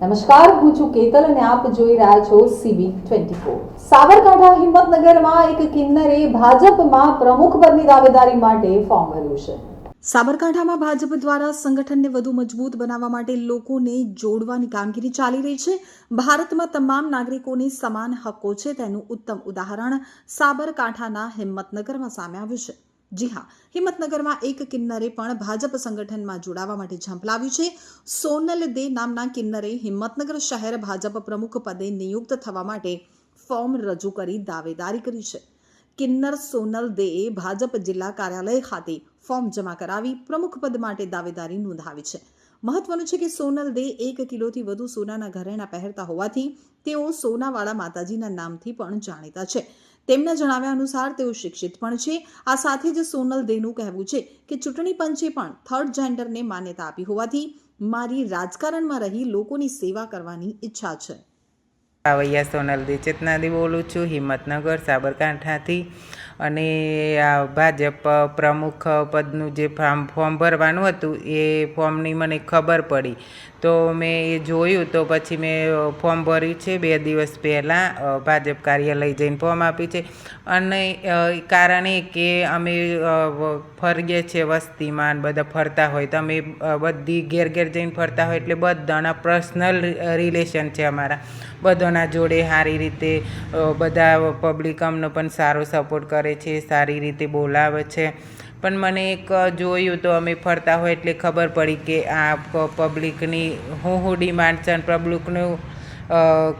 નમસ્કાર, હું છું કેતલ અને આપ જોઈ રહ્યા છો સીબી ટ્વેન્ટી ફોર સાબરકાંઠા હિંમતનગરમાં એક કિન્નરે ભાજપમાં પ્રમુખ પદની દાવેદારી માટે ફોર્મ ભર્યું છે. સાબરકાંઠામાં ભાજપ દ્વારા સંગઠનને વધુ મજબૂત બનાવવા માટે લોકોને જોડવાની કામગીરી ચાલી રહી છે. ભારતમાં તમામ નાગરિકોને સમાન હક્કો છે તેનું ઉત્તમ ઉદાહરણ સાબરકાંઠાના હિંમતનગરમાં સામે આવ્યું છે. જી હા, હિંમતનગરમાં એક કિન્નરે પણ ભાજપ સંગઠનમાં જોડાવા માટે ઝંપલાવ્યું છે. સોનલ દે નામના કિન્નરે હિંમતનગર શહેર ભાજપ પ્રમુખ પદે નિયુક્ત થવા માટે ફોર્મ રજૂ કરી દાવેદારી કરી છે. કિન્નર સોનલ દેએ ભાજપ જિલ્લા કાર્યાલય ખાતે ફોર્મ જમા કરાવી પ્રમુખ પદ માટે દાવેદારી નોંધાવી છે. મહત્વનું છે કે સોનલ દે એક કિલોથી વધુ સોનાના ઘરેણાં પહેરતા હોવાથી તેઓ સોનાવાળા માતાજીના નામથી પણ જાણીતા છે. તેમના જણાવ્યા અનુસાર તેઓ શિક્ષિત પણ છે. આ સાથે જ સોનલ દેનું કહેવું છે કે ચૂંટણી પંચે પણ થર્ડ જેન્ડરને માન્યતા આપી હોવાથી મારી રાજકારણમાં રહી લોકોની સેવા કરવાની ઈચ્છા છે. પાવૈયા સોનલદી ચેતનાદી બોલું છું, હિંમતનગર, સાબરકાંઠાથી. અને આ ભાજપ પ્રમુખ પદનું જે ફોર્મ ફોર્મ ભરવાનું હતું, એ ફોર્મની મને ખબર પડી. તો મેં એ જોયું તો પછી મેં ફોર્મ ભર્યું છે બે દિવસ પહેલાં ભાજપ કાર્યાલય જઈને ફોર્મ આપ્યું છે. અને કારણે કે અમે ફરીએ છીએ વસ્તીમાં બધા ફરતા હોય તો અમે બધી ઘેર ઘેર જઈને ફરતા હોય એટલે બધાના પર્સનલ રિલેશન છે અમારા. બધાના જોડે સારી રીતે બધા પબ્લિક અમને પણ સારો સપોર્ટ કરે છે, સારી રીતે બોલાવે છે. પણ મને એક જોયું તો અમે ફરતા હોય એટલે ખબર પડી કે આ પબ્લિકની હું હું ડિમાન્ડ છે અને પબ્લિકનું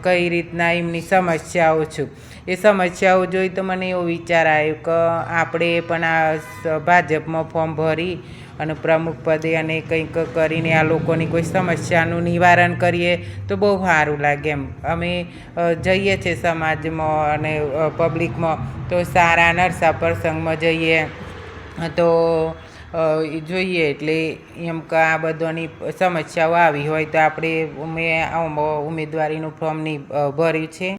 કઈ રીતના એમની સમસ્યાઓ છું. એ સમસ્યાઓ જોઈ તો મને એવો વિચાર આવ્યો કે આપણે પણ આ ભાજપમાં ફોર્મ ભરી અને પ્રમુખ પદે અને કંઈક કરીને આ લોકોની કોઈ સમસ્યાનું નિવારણ કરીએ તો બહુ સારું લાગે એમ. અમે જઈએ છીએ સમાજમાં અને પબ્લિકમાં તો સારા નરસા પ્રસંગમાં જઈએ. તો જોઈએ એટલે એમ કે આ બધાની સમસ્યાઓ આવી હોય તો આપણે મેં ઉમેદવારીનું ફોર્મ નહીં ભર્યું છે.